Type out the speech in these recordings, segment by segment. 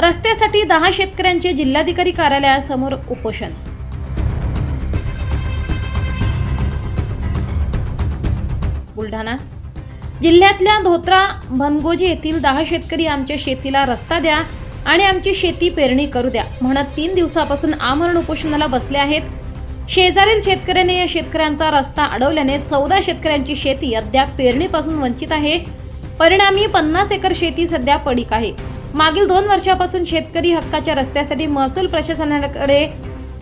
रस्त्यासाठी दहा शेतकऱ्यांचे जिल्हाधिकारी कार्यालयासमोर उपोषण. बुलढाणा. जिल्ह्यातल्या धोत्रा भनगोजी येथील दहा शेतकरी आमच्या शेतीला रस्ता द्या आणि आमची शेती पेरणी करू द्या म्हणत तीन दिवसापासून आमरण उपोषणाला बसले आहेत. शेजारील शेतकऱ्याने या शेतकऱ्यांचा रस्ता अडवल्याने चौदा शेतकऱ्यांची शेती अद्याप पेरणीपासून वंचित आहे. परिणामी पन्नास एकर शेती सध्या पडीक आहे. मागील दोन वर्षापासून शेतकरी हक्काच्या रस्त्यासाठी महसूल प्रशासनाकडे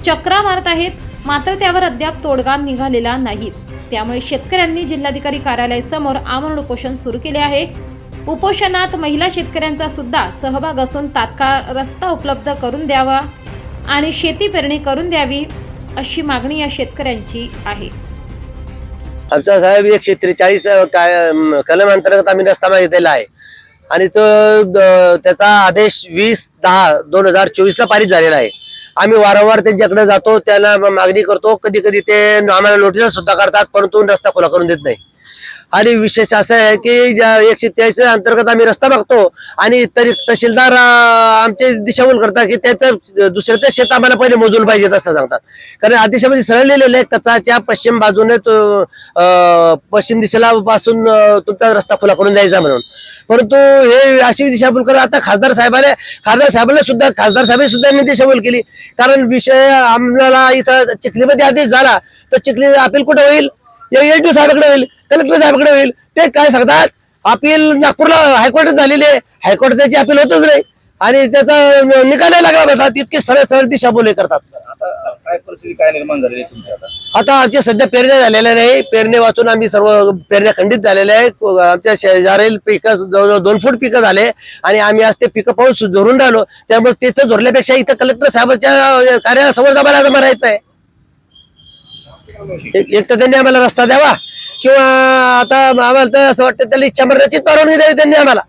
चक्रा मारत आहेत. मात्र त्यावर अद्याप तोडगा निघालेला नाही. त्यामुळे शेतकऱ्यांनी जिल्हाधिकारी कार्यालयासमोर आमरण उपोषण सुरू केले आहे. उपोषणात महिला शेतकऱ्यांचा सुद्धा सहभाग असून तात्काळ रस्ता उपलब्ध करून द्यावा आणि शेती पेरणी करून द्यावी अशी मागणी या शेतकऱ्यांची आहे. आमचा साहेब एकशे त्रेचाळीस काय कलम अंतर्गत आम्ही रस्ता मागितलेला आहे. आणि तो द- त्याचा आदेश वीस दहा दोन हजार चोवीसला पारित झालेला आहे. आम्ही वारंवार त्यांच्याकडे जातो त्याला मागणी करतो. कधी कधी ते आम्हाला नोटीस सुद्धा करतात परंतु रस्ता खुला करून देत नाही. आणि विशेष असं आहे की ज्या एकशे त्र्याऐंशी अंतर्गत आम्ही रस्ता बघतो आणि तरी तहसीलदार आमचे दिशाभूल करतात की त्याचं दुसऱ्याचं शेत आम्हाला पहिले मोजून पाहिजे असं सांगतात. कारण आदेशामध्ये सरळ लिहिलेलं आहे कचाच्या पश्चिम बाजूने तो पश्चिम दिशेला पासून तुमचा रस्ता खुला करून द्यायचा म्हणून. परंतु हे अशी दिशाभूल करत आता खासदार साहेबाने खासदार साहेबांना सुद्धा खासदार साहेबांनी सुद्धा मी दिशाभूल केली. कारण विषय आम्हाला इथं चिखलीमध्ये आदेश झाला तर चिखली अपील कुठे होईल? एच डी साहेबाकडे होईल कलेक्टर साहेबाकडे होईल. ते काय सांगतात? अपील नागपूरला हायकोर्टात झालेली आहे. हायकोर्ट त्याची अपील होतच नाही. आणि त्याचा निकाल लागला म्हणतात इतके सरळ सरळ दिशाभूल करतात. आता काय परिस्थिती काय निर्माण झालेली आहे तुमच्या आता? आता आमचे सध्या पेरण्या झालेल्या नाही. पेरणी वाचून आम्ही सर्व पेरण्या खंडित झालेल्या आहे आमच्या शेजारील पिकं जवळजवळ दोन फूट पिकं झाले. आणि आम्ही आज ते पिकं पाहून सु- धरून राहिलो. त्यामुळे तिथं धरल्यापेक्षा इथं कलेक्टर साहेबांच्या कार्यालयासमोर जमा राहायचं आहे एक तर त्यांनी आम्हाला रस्ता द्यावा. किंवा आता आम्हाला तर असं वाटतं त्याला इच्छा मरण्याचीच परवानगी द्यावी त्यांनी आम्हाला.